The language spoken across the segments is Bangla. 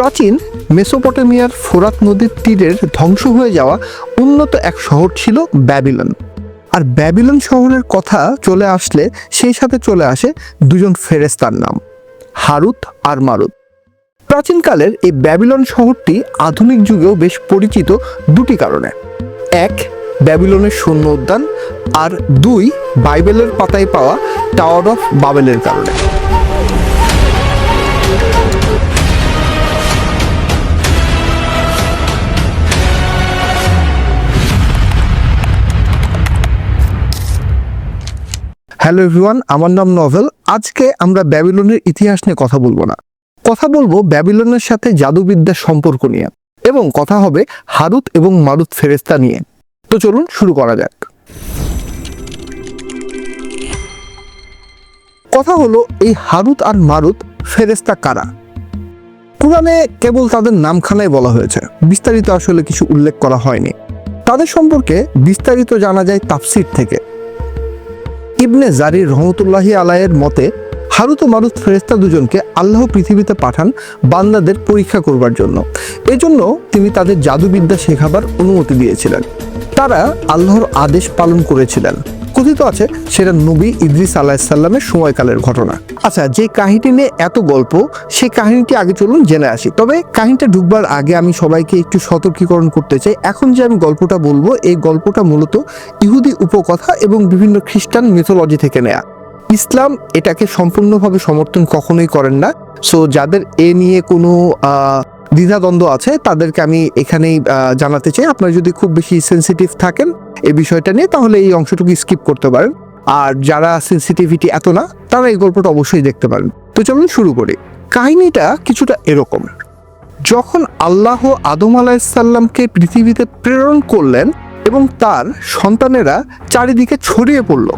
প্রাচীন মেসোপটেমিয়ার ফোরাত নদীর তীরের ধ্বংস হয়ে যাওয়া উন্নত এক শহর ছিল ব্যাবিলন। আর ব্যাবিলন শহরের কথা চলে আসলে সেই সাথে চলে আসে দুজন ফেরেস্তার নাম, হারুত আর মারুত। প্রাচীনকালের এই ব্যাবিলন শহরটি আধুনিক যুগেও বেশ পরিচিত দুটি কারণে। এক, ব্যাবিলনের সৈন্য উদ্যান, আর দুই, বাইবেলের পাতায় পাওয়া টাওয়ার অফ বাবেলের কারণে। হ্যালো এভরিওয়ান, আমার নাম নভেল। আজকে আমরা ব্যাবিলনের ইতিহাস নিয়ে কথা বলব না। কথা বলব ব্যাবিলনের সাথে জাদুবিদ্যার সম্পর্ক নিয়ে এবং কথা হবে হারুত এবং মারুত ফেরেস্তা নিয়ে। তো চলুন শুরু করা যাক। কথা হলো, এই হারুত আর মারুত ফেরেস্তা কারা? কোরআনে কেবল তাদের নামখানাই বলা হয়েছে। বিস্তারিত আসলে কিছু উল্লেখ করা হয়নি। তাদের সম্পর্কে বিস্তারিত জানা যায় তাফসির থেকে। ইবনে জারির রহমতুল্লাহি আলায়ের মতে, হারুত মারুত ফেরেস্তা দুজনকে আল্লাহ পৃথিবীতে পাঠান বান্দাদের পরীক্ষা করবার জন্য। এজন্য তিনি তাদের জাদুবিদ্যা শেখাবার অনুমতি দিয়েছিলেন। তারা আল্লাহর আদেশ পালন করেছিলেন। কথিত আছে, সেটা নবী ইদ্রিস আলাহিসাল্লামের সময়কালের ঘটনা। আচ্ছা যে কাহিনী নিয়ে এত গল্প সেই কাহিনীটি আগে চলুন জেনে আসি। তবে কাহিনীটা ঢুকবার আগে আমি সবাইকে একটু সতর্কীকরণ করতে চাই। এখন যে আমি গল্পটা বলব, এই গল্পটা মূলত ইহুদি উপকথা এবং বিভিন্ন খ্রিস্টান মিথোলজি থেকে নেয়া। ইসলাম এটাকে সম্পূর্ণভাবে সমর্থন কখনোই করেন না। সো যাদের এ নিয়ে কোনো দ্বিধাদ্বন্দ্ব আছে, তাদেরকে আমি এখানেই জানাতে চাই। আপনারা যদি খুব বেশি সেন্সিটিভ থাকেন এই বিষয়টা নিয়ে, তাহলে এই অংশটুকু স্কিপ করতে পারেন। আর যারা সেন্সিটিভিটি এত না, তারা এই গল্পটা অবশ্যই দেখতে পারেন। তো চলুন শুরু করি। কাহিনীটা কিছুটা এরকম। যখন আল্লাহ আদম আলাইসাল্লামকে পৃথিবীতে প্রেরণ করলেন এবং তার সন্তানেরা চারিদিকে ছড়িয়ে পড়ল,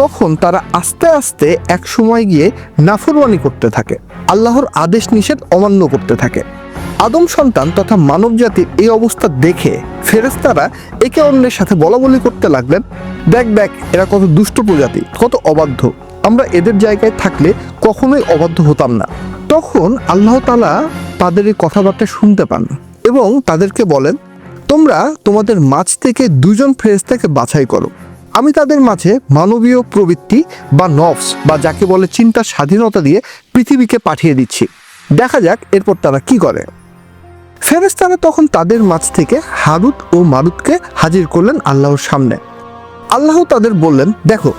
তখন তারা আস্তে আস্তে এক সময় গিয়ে নাফরমানি করতে থাকে। আল্লাহর আদেশ নিষেধ অমান্য করতে থাকে। আদম সন্তান তথা মানব জাতির এই অবস্থা দেখে ফেরেস্তারা একে অন্যের সাথে বলা বলি করতে লাগলেন, দেখ দেখ, এরা কত দুষ্ট প্রজাতি, কত অবাধ্য। আমরা এদের জায়গায় থাকলে কখনোই অবাধ্য হতাম না। তখন আল্লাহ তালা তাদের এই কথাবার্তা শুনতে পান এবং তাদেরকে বলেন, তোমরা তোমাদের মাঝ থেকে দুজন ফেরেস্তাকে বাছাই করো। আমি তাদের মাঝে মানবীয় প্রবৃত্তি বা নফস বা যাকে বলে চিন্তার স্বাধীনতা দিয়ে পৃথিবীকে পাঠিয়ে দিচ্ছি। দেখা যাক এরপর তারা কি করে। ফেরেস্তারা তখন তাদের মাঝ থেকে হারুত ও মারুতকে হাজির করলেন আল্লাহর সামনে। আল্লাহ তাদের বললেন, দেখো,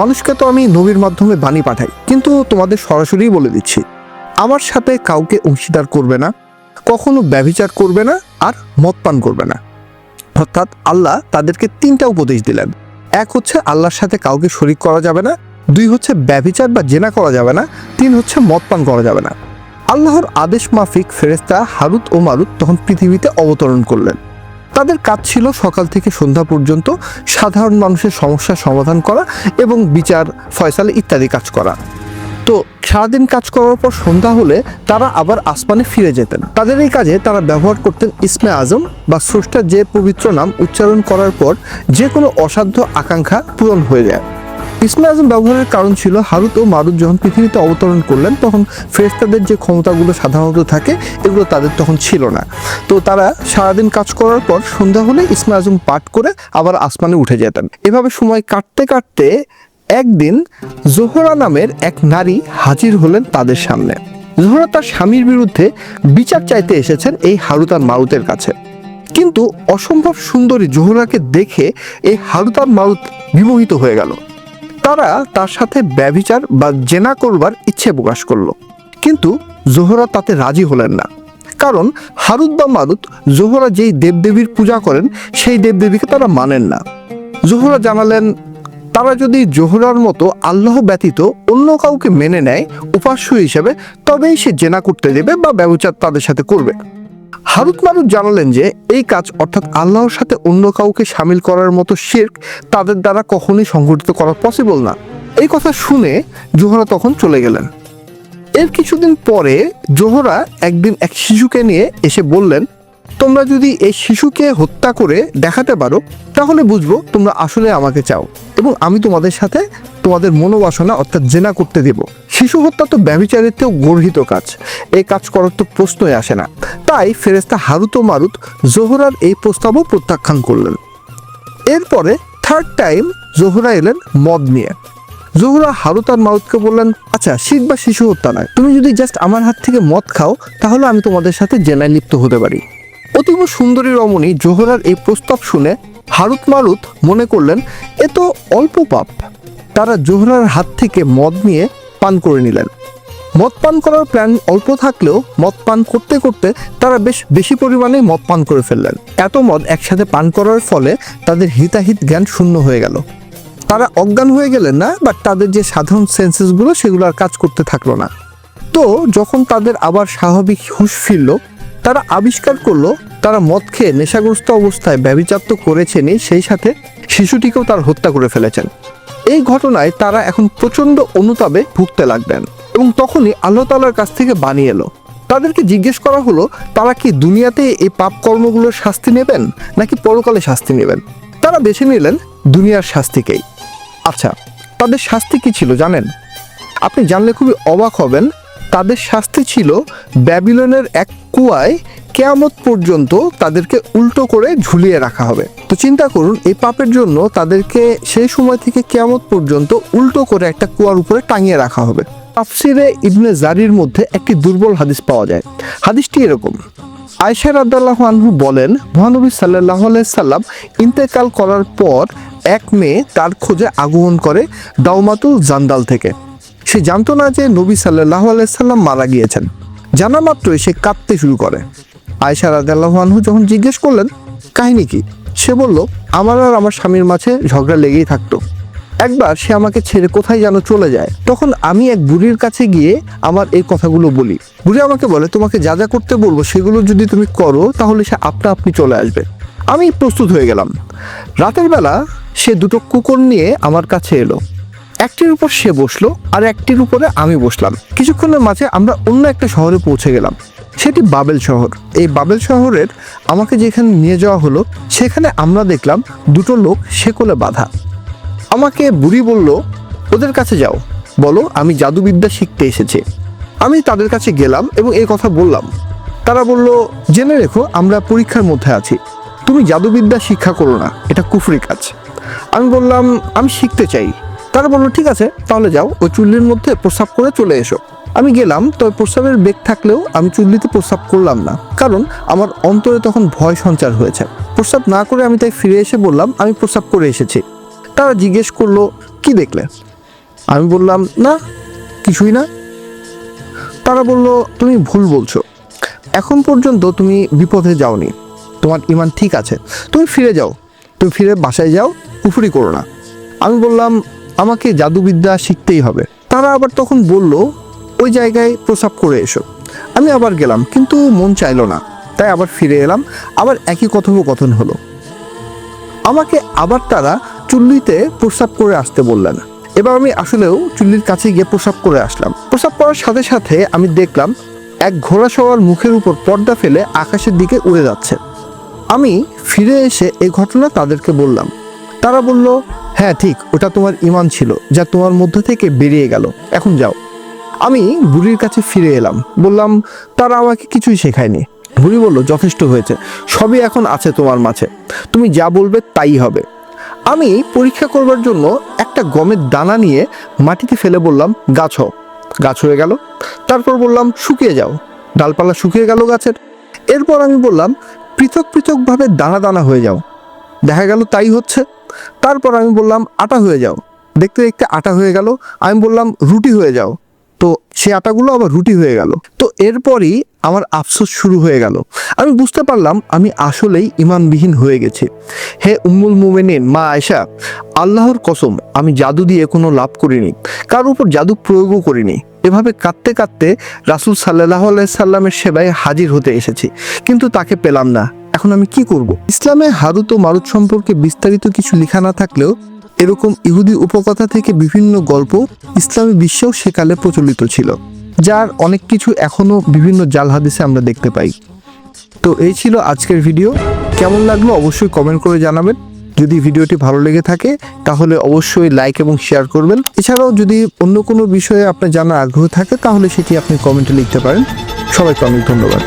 মানুষকে তো আমি নবীর মাধ্যমে বাণী পাঠাই, কিন্তু তোমাদের সরাসরি বলে দিচ্ছি, আমার সাথে কাউকে অংশীদার করবে না, কখনো ব্যভিচার করবে না আর মদ পান করবে না। অর্থাৎ আল্লাহ তাদেরকে তিনটা উপদেশ দিলেন। এক হচ্ছে, আল্লাহর সাথে কাউকে শরিক করা যাবে না, দুই হচ্ছে, ব্যভিচার বা জেনা করা যাবে না, তিন হচ্ছে মদ পান করা যাবে না। আল্লাহর আদেশ মাফিক ফেরেস্তা হারুত ও মারুত তখন পৃথিবীতে অবতরণ করলেন। তাদের কাজ ছিল সকাল থেকে সন্ধ্যা পর্যন্ত সাধারণ মানুষের সমস্যার সমাধান করা এবং বিচার, ফয়সাল ইত্যাদি কাজ করা। তো সারাদিন কাজ করার পর সন্ধ্যা হলে তারা আবার আসমানে ফিরে যেতেন। তাদের এই কাজে তারা ব্যবহার করতেন ইসমে আজম বা স্রষ্টার যে পবিত্র নাম উচ্চারণ করার পর যে কোনো অসাধ্য আকাঙ্ক্ষা পূরণ হয়ে যায়। ইসমে আজম ব্যবহারের কারণ ছিল হারুত ও মারুত যখন পৃথিবীতে অবতরণ করলেন, তখন ফেরেস্তাদের যে ক্ষমতাগুলো সাধারণত থাকে, এগুলো তাদের তখন ছিল না। তো তারা সারাদিন কাজ করার পর সন্ধ্যা হলে ইসমে আজম পাঠ করে আবার আসমানে উঠে যেতেন। এভাবে সময় কাটতে কাটতে একদিন জোহরা নামের এক নারী হাজির হলেন তাদের সামনে। জোহরা তার স্বামীর বিরুদ্ধে বিচার চাইতে এসেছেন এই হারুত আর মারুতের কাছে। কিন্তু অসম্ভব সুন্দরী জোহরাকে দেখে এই হারুত আর মারুত বিমোহিত হয়ে গেল। তারা তার সাথে ব্যভিচার বা জেনা করবার ইচ্ছে প্রকাশ করল। কিন্তু জোহরা তাতে রাজি হলেন না। কারণ হারুদ বা মারুত জোহরা যেই দেবদেবীর পূজা করেন, সেই দেবদেবীকে তারা মানেন না। জোহরা জানালেন, তারা যদি জোহরার মতো আল্লাহ ব্যতীত অন্য কাউকে মেনে নেয়, উপাস্য হিসেবে, তবেই সে জেনা করতে দেবে বা ব্যবচার তাদের সাথে করবে। হারুত মারুত জানালেন যে, এই কাজ অর্থাৎ আল্লাহর সাথে অন্য কাউকে সামিল করার মতো শেরক তাদের দ্বারা কখনোই সংঘটিত করা পসিবল না। এই কথা শুনে জোহরা তখন চলে গেলেন। এর কিছুদিন পরে জোহরা একদিন এক শিশুকে নিয়ে এসে বললেন তোমরা যদি এই শিশুকে হত্যা করে দেখাতে পারো, তাহলে বুঝব তোমরা আসলে আমাকে চাও এবং আমি তোমাদের সাথে তোমাদের মনোবাসনা অর্থাৎ জেনা করতে দেব। শিশু হত্যা তো ব্যবিচারিতেও গর্হিত কাজ। এই কাজ করার তো প্রশ্নই আসে না। তাই ফেরেস্তা হারুত মারুত জোহরার এই প্রস্তাবও প্রত্যাখ্যান করলেন। এরপরে থার্ড টাইম জোহরা এলেন মদ নিয়ে। জোহরা হারুত আর মারুতকে বললেন আচ্ছা শিখ বা শিশু হত্যা নয়। তুমি যদি জাস্ট আমার হাত থেকে মদ খাও, তাহলে আমি তোমাদের সাথে জেনায় লিপ্ত হতে পারি। অতীব সুন্দরী রমণী জোহরার এই প্রস্তাব শুনে হারুত মারুত মনে করলেন, এ তো অল্প পাপ। তারা জোহরার হাত থেকে মদ নিয়ে পান করে নিলেন। মদ পান করার প্ল্যান অল্প থাকলেও মদ পান করতে করতে তারা বেশ বেশি পরিমাণে মদ পান করে ফেললেন। এত মদ একসাথে পান করার ফলে তাদের হিতাহিত জ্ঞান শূন্য হয়ে গেল। তারা অজ্ঞান হয়ে গেলেন না, বাট তাদের যে সাধারণ সেন্সেসগুলো সেগুলো আর কাজ করতে থাকল না। তো যখন তাদের আবার স্বাভাবিক হুঁশ ফিরল তারা আবিষ্কার করল, তারা মদ খেয়ে নেশাগ্রস্ত অবস্থায় ব্যবিচার তো করেছেনই, সেই সাথে শিশুটিকেও তার হত্যা করে ফেলেছেন। এই ঘটনায় তারা এখন প্রচণ্ড অনুতাপে ভুগতে লাগলেন এবং তখনই আল্লাহ তালার কাছ থেকে বানিয়ে এলো। তাদেরকে জিজ্ঞেস করা হলো, তারা কি দুনিয়াতে এই পাপ কর্মগুলোর শাস্তি নেবেন, নাকি পরকালে শাস্তি নেবেন? তারা বেছে নিলেন দুনিয়ার শাস্তিকেই। আচ্ছা তাদের শাস্তি কি ছিল জানেন? আপনি জানলে খুবই অবাক হবেন, তাদের শাস্তি ছিল ব্যাবিলনের এক কুয়ায় কেয়ামত পর্যন্ত তাদেরকে উল্টো করে ঝুলিয়ে রাখা হবে। তো চিন্তা করুন, এই পাপের জন্য তাদেরকে সেই সময় থেকে কেয়ামত পর্যন্ত উল্টো করে একটা কুয়ার উপরে টাঙিয়ে রাখা হবে। তাফসিরে ইবনে জারির মধ্যে একটি দুর্বল হাদিস পাওয়া যায়। হাদিসটি এরকম আয়সা রাদ্দাল্লাহ আনহু বলেন, মহানবী সাল্লাহ সাল্লাম ইন্তেকাল করার পর এক মেয়ে তার খোঁজে আগমন করে দাউমাতুল জান্দাল থেকে। সে জানতো না যে নবী সাল্লাহ সাল্লাম মারা গিয়েছেন। জানা মাত্রই সে কাঁদতে শুরু করে। আয়সা আনহু যখন জিজ্ঞেস করলেন, কাহিনী কি? সে বলল, আমার আর আমার স্বামীর মাঝে ঝগড়া লেগেই থাকতো। একবার সে আমাকে ছেড়ে কোথায় যেন চলে যায়। তখন আমি এক বুড়ির কাছে গিয়ে আমার এই কথাগুলো বলি। বুড়ি আমাকে বলে, তোমাকে যা যা করতে বলব সেগুলো যদি তুমি করো, তাহলে সে আপনা আপনি চলে আসবে। আমি প্রস্তুত হয়ে গেলাম। রাতের বেলা সে দুটো কুকুর নিয়ে আমার কাছে এলো। একটির উপর সে বসল আর একটির উপরে আমি বসলাম। কিছুক্ষণের মাঝে আমরা অন্য একটা শহরে পৌঁছে গেলাম। সেটি বাবেল শহর। এই বাবেল শহরের আমাকে যেখানে নিয়ে যাওয়া হলো, সেখানে আমরা দেখলাম দুটো লোক শেকলে বাঁধা। আমাকে বুড়ি বলল, ওদের কাছে যাও। বলো, আমি জাদুবিদ্যা শিখতে এসেছি। আমি তাদের কাছে গেলাম এবং এই কথা বললাম। তারা বলল, জেনে রেখো, আমরা পরীক্ষার মধ্যে আছি। তুমি জাদুবিদ্যা শিক্ষা করো না, এটা কুফরি কাজ। আমি বললাম, আমি শিখতে চাই। তারা বলল, ঠিক আছে, তাহলে যাও। ওই চুল্লির মধ্যে প্রস্রাব করে চলে এসো। আমি গেলাম, তবে প্রস্রাবের বেগ থাকলেও আমি চুল্লিতে প্রস্রাব করলাম না, কারণ আমার অন্তরে তখন ভয় সঞ্চার হয়েছে। প্রস্রাব না করে আমি তাই ফিরে এসে বললাম, আমি প্রস্রাব করে এসেছি। তারা জিজ্ঞেস করল, কি দেখলে? আমি বললাম, না, কিছুই না। তারা বলল, তুমি ভুল বলছো। এখন পর্যন্ত তুমি বিপদে যাওনি। তোমার ইমান ঠিক আছে। তুমি ফিরে যাও। তুমি ফিরে বাসায় যাও কুফুরি করো না। আমি বললাম আমাকে জাদুবিদ্যা শিখতেই হবে। তারা আবার তখন বলল, ওই জায়গায় প্রসাব করে এসো। আমি আবার গেলাম, কিন্তু মন চাইলো না। তাই আবার ফিরে এলাম, আবার একই কথোপকথন হলো। আমাকে আবার তারা চুল্লিতে প্রস্রাব করে আসতে বললেন। এবার আমি আসলেও চুল্লির কাছে গিয়ে প্রস্রাব করে আসলাম। প্রস্রাব করার সাথে সাথে আমি দেখলাম, এক ঘোড়া সওয়ার মুখের উপর পর্দা ফেলে আকাশের দিকে উড়ে যাচ্ছে। আমি ফিরে এসে এই ঘটনা তাদেরকে বললাম। তারা বলল হ্যাঁ ঠিক, ওটা তোমার ইমান ছিল, যা তোমার মধ্যে থেকে বেরিয়ে গেল। এখন যাও। আমি বুড়ির কাছে ফিরে এলাম। বললাম, তারা আমাকে কিছুই শেখায়নি। বুড়ি বলল, যথেষ্ট হয়েছে, সবই এখন আছে তোমার মাঝে। তুমি যা বলবে তাই হবে। আমি পরীক্ষা করবার জন্য একটা গমের দানা নিয়ে মাটিতে ফেলে বললাম, গাছ হও। গাছ হয়ে গেল। তারপর বললাম, শুকিয়ে যাও। ডালপালা শুকিয়ে গেল গাছের। এরপর আমি বললাম, পৃথক পৃথকভাবে দানা দানা হয়ে যাও। দেখা গেল, তাই হচ্ছে। তারপর আমি বললাম, আটা হয়ে যাও। দেখতে দেখতে আটা হয়ে গেল। আমি বললাম, রুটি হয়ে যাও। তো সে আটাগুলো আবার রুটি হয়ে গেল। তো এরপরই আমার আফসোস শুরু হয়ে গেল। আমি বুঝতে পারলাম, আমি আসলেই ইমানবিহীন হয়ে গেছি। হে উম্মুল মুমেনিন, মা আয়সা আল্লাহর কসম, আমি জাদু দিয়ে কোনো লাভ করিনি। কার উপর জাদু প্রয়োগও করিনি। এভাবে কাঁদতে কাঁদতে রাসুল সাল্লাহ সাল্লামের সেবায় হাজির হতে এসেছি। কিন্তু তাকে পেলাম না। এখন আমি কি করব? ইসলামে হারুত ও মারুত সম্পর্কে বিস্তারিত কিছু লেখা না থাকলেও এরকম ইহুদি উপকথা থেকে বিভিন্ন গল্প ইসলামী বিশ্বেও সেকালে প্রচলিত ছিল, যার অনেক কিছু এখনও বিভিন্ন জাল হাদিসে আমরা দেখতে পাই। তো এই ছিল আজকের ভিডিও। কেমন লাগল অবশ্যই কমেন্ট করে জানাবেন। যদি ভিডিওটি ভালো লেগে থাকে, তাহলে অবশ্যই লাইক এবং শেয়ার করবেন। এছাড়াও যদি অন্য কোনো বিষয়ে আপনার জানার আগ্রহ থাকে, তাহলে সেটি আপনি কমেন্টে লিখতে পারেন। সবাইকে অনেক ধন্যবাদ।